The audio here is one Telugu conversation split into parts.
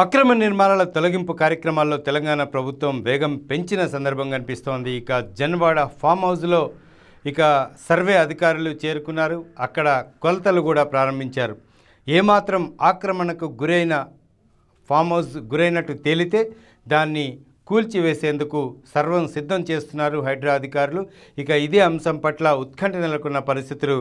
అక్రమ నిర్మాణాల తొలగింపు కార్యక్రమాల్లో తెలంగాణ ప్రభుత్వం వేగం పెంచిన సందర్భం కనిపిస్తోంది. ఇక జన్వాడ ఫామ్ హౌస్లో ఇక సర్వే అధికారులు చేరుకున్నారు. అక్కడ కొలతలు కూడా ప్రారంభించారు. ఏమాత్రం ఆక్రమణకు గురైన ఫామ్ హౌస్ గురైనట్టు తేలితే దాన్ని కూల్చివేసేందుకు సర్వం సిద్ధం చేస్తున్నారు హైడ్రా అధికారులు. ఇక ఇదే అంశం పట్ల ఉత్కంఠ నెలకొన్న పరిస్థితులు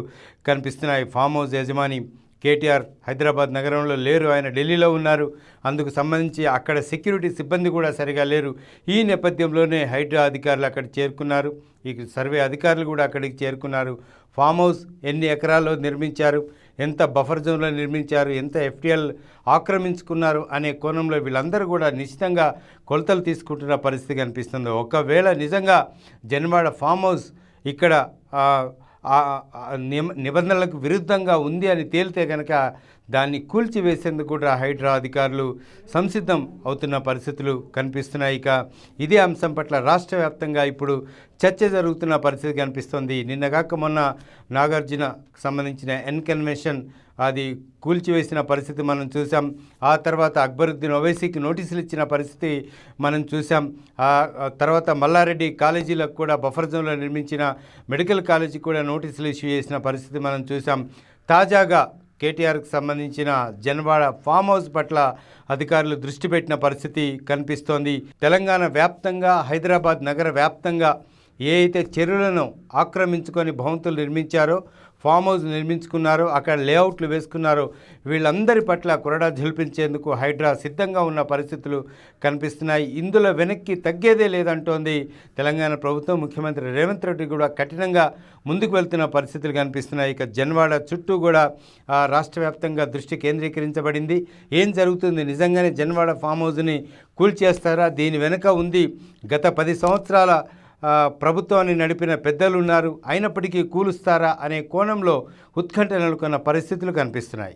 కనిపిస్తున్నాయి ఫామ్ హౌస్ యజమాని. కేటీఆర్ హైదరాబాద్ నగరంలో లేరు. ఆయన ఢిల్లీలో ఉన్నారు. అందుకు సంబంధించి అక్కడ సెక్యూరిటీ సిబ్బంది కూడా సరిగా లేరు. ఈ నేపథ్యంలోనే హైడ్రా అధికారులు అక్కడ చేరుకున్నారు. ఈ సర్వే అధికారులు కూడా అక్కడికి చేరుకున్నారు. ఫామ్ హౌస్ ఎన్ని ఎకరాల్లో నిర్మించారు? ఎంత బఫర్ జోన్లో నిర్మించారు? ఎంత ఎఫ్టీఎల్ ఆక్రమించుకున్నారు? అనే కోణంలో వీళ్ళందరూ కూడా నిశ్చితంగా కొలతలు తీసుకుంటున్న పరిస్థితి కనిపిస్తుంది. ఒకవేళ నిజంగా జన్వాడ ఫామ్ హౌస్ ఇక్కడ నిబంధనలకు విరుద్ధంగా ఉంది అని తేలితే కనుక దాన్ని కూల్చివేసేందుకు కూడా హైడ్రా అధికారులు సంసిద్ధం అవుతున్న పరిస్థితులు కనిపిస్తున్నాయి ఇక. ఇదే అంశం పట్ల రాష్ట్ర వ్యాప్తంగా ఇప్పుడు చర్చ జరుగుతున్న పరిస్థితి కనిపిస్తోంది నిన్న కాక మొన్న నాగార్జున సంబంధించిన ఎన్కన్వెన్షన్ అది కూల్చివేసిన పరిస్థితి మనం చూసాం ఆ తర్వాత అక్బరుద్దీన్ ఓవైసీకి నోటీసులు ఇచ్చిన పరిస్థితి మనం చూసాం ఆ తర్వాత మల్లారెడ్డి కాలేజీలకు కూడా బఫర్ జోన్లో నిర్మించిన మెడికల్ కాలేజీకి కూడా నోటీసులు ఇష్యూ చేసిన పరిస్థితి మనం చూసాం తాజాగా కేటీఆర్కి సంబంధించిన జనవాడ ఫామ్ హౌస్ పట్ల అధికారులు దృష్టి పెట్టిన పరిస్థితి కనిపిస్తోంది. తెలంగాణ వ్యాప్తంగా హైదరాబాద్ నగర వ్యాప్తంగా ఏ అయితే చెరువులను ఆక్రమించుకొని భవంతులు నిర్మించారో ఫామ్ హౌస్ నిర్మించుకున్నారో అక్కడ లేఅవుట్లు వేసుకున్నారో వీళ్ళందరి పట్ల కొరడా ఝుల్పించేందుకు హైడ్రా సిద్ధంగా ఉన్న పరిస్థితులు కనిపిస్తున్నాయి. ఇందులో వెనక్కి తగ్గేదే లేదంటోంది తెలంగాణ ప్రభుత్వం. ముఖ్యమంత్రి రేవంత్ రెడ్డి కూడా కఠినంగా ముందుకు వెళ్తున్న పరిస్థితులు కనిపిస్తున్నాయి. ఇక జన్వాడ చుట్టూ కూడా రాష్ట్ర వ్యాప్తంగా దృష్టి కేంద్రీకరించబడింది. ఏం జరుగుతుంది? నిజంగానే జన్వాడ ఫామ్ హౌస్ని కూల్చేస్తారా? దీని వెనుక ఉంది గత పది సంవత్సరాల ప్రభుత్వాన్ని నడిపిన పెద్దలు ఉన్నారు అయినప్పటికీ కూలుస్తారా అనే కోణంలో ఉత్కంఠ నెలకొన్న పరిస్థితులు కనిపిస్తున్నాయి.